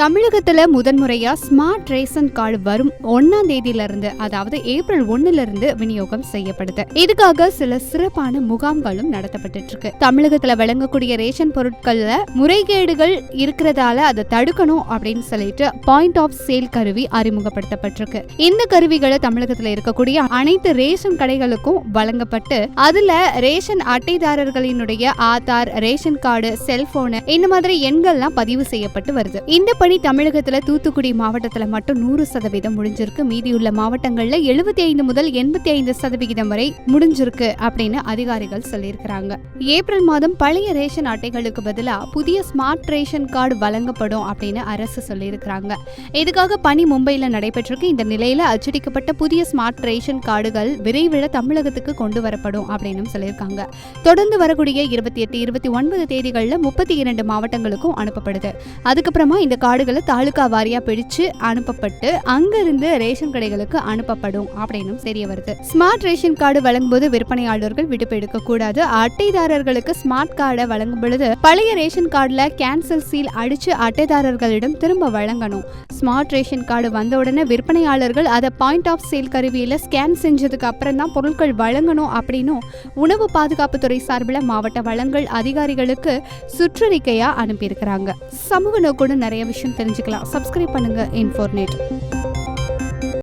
தமிழகத்துல முதன்முறையா smart ration card வரும் ஒன்னாம் தேதியில இருந்து அதாவது ஏப்ரல் ஒன்னுல இருந்து விநியோகம் செய்யப்படுது. இதுக்காக சில சிறப்பான முகாம்களும் நடத்தப்பட்டு இருக்கு தமிழகத்துல வழங்கக்கூடிய ரேஷன் பொருட்கள்ல முறைகேடுகள் இருக்கிறதால அதை தடுக்கணும் அப்படின்னு சொல்லிட்டு பாயிண்ட் ஆஃப் சேல் கருவி அறிமுகப்படுத்தப்பட்டிருக்கு. இந்த கருவிகளை தமிழகத்துல இருக்கக்கூடிய அனைத்து ரேஷன் கடைகளுக்கும் வழங்கப்பட்டு அதுல ரேஷன் அட்டைதாரர்களினுடைய ஆதார் ரேஷன் கார்டு செல்போனு இந்த மாதிரி எண்கள்லாம் பதிவு செய்யப்பட்டு வருது. இந்த பணி தமிழகத்தில் தூத்துக்குடி மாவட்டத்தில் மட்டும் நூறு சதவீதம் முடிஞ்சிருக்கு. மீதியுள்ள மாவட்டங்களில் எழுபத்தி ஐந்து முதல் எண்பத்தி ஐந்து சதவிகிதம் வரை முடிஞ்சிருக்கு அப்படின்னு அதிகாரிகள் சொல்லியிருக்கிறாங்க. ஏப்ரல் மாதம் பழைய ரேஷன் அட்டைகளுக்கு பதிலாக புதிய ஸ்மார்ட் ரேஷன் கார்டு வழங்கப்படும் அப்படின்னு அரசு சொல்லியிருக்கிறாங்க. இதுக்காக பணி மும்பையில் நடைபெற்றிருக்கு. இந்த நிலையில் அச்சடிக்கப்பட்ட புதிய ஸ்மார்ட் ரேஷன் கார்டுகள் விரைவில் தமிழகத்துக்கு கொண்டு வரப்படும் அப்படின்னு சொல்லியிருக்காங்க. தொடர்ந்து வரக்கூடிய இருபத்தி எட்டு இருபத்தி ஒன்பது தேதிகளில் முப்பத்தி இரண்டு மாவட்டங்களுக்கும் அனுப்பப்படுது. அதுக்கப்புறமா இந்த கார்டு கார்டுகளை தாலுகா வாரியா பிடிச்சு அனுப்பப்பட்டு அங்கிருந்து ரேஷன் கடைகளுக்கு அனுப்பப்படும் அப்படின்னும் தெரிய வருது. ஸ்மார்ட் ரேஷன் கார்டு வழங்கும்போது விற்பனையாளர்கள் விடுப்பு எடுக்க கூடாது. அட்டைதாரர்களுக்கு ஸ்மார்ட் கார்டை வழங்கும் பொழுது பழைய ரேஷன் கார்டுல கேன்சல் சீல் அடிச்சு அட்டைதாரர்களிடம் திரும்ப வழங்கணும். ஸ்மார்ட் ரேஷன் கார்டு வந்த உடனே விற்பனையாளர்கள் அதை பாயிண்ட் ஆஃப் சேல் கருவியில ஸ்கேன் செஞ்சதுக்கு அப்புறம் தான் பொருட்கள் வழங்கணும் அப்படின்னும் உணவு பாதுகாப்புத்துறை சார்பில் மாவட்ட வளங்கள் அதிகாரிகளுக்கு சுற்றறிக்கையா அனுப்பியிருக்கிறாங்க. சமூக நோக்கோடு நிறைய விஷயம் தெரிஞ்சுக்கலாம். சப்ஸ்கிரைப் பண்ணுங்க இன்ஃபோர்னேட்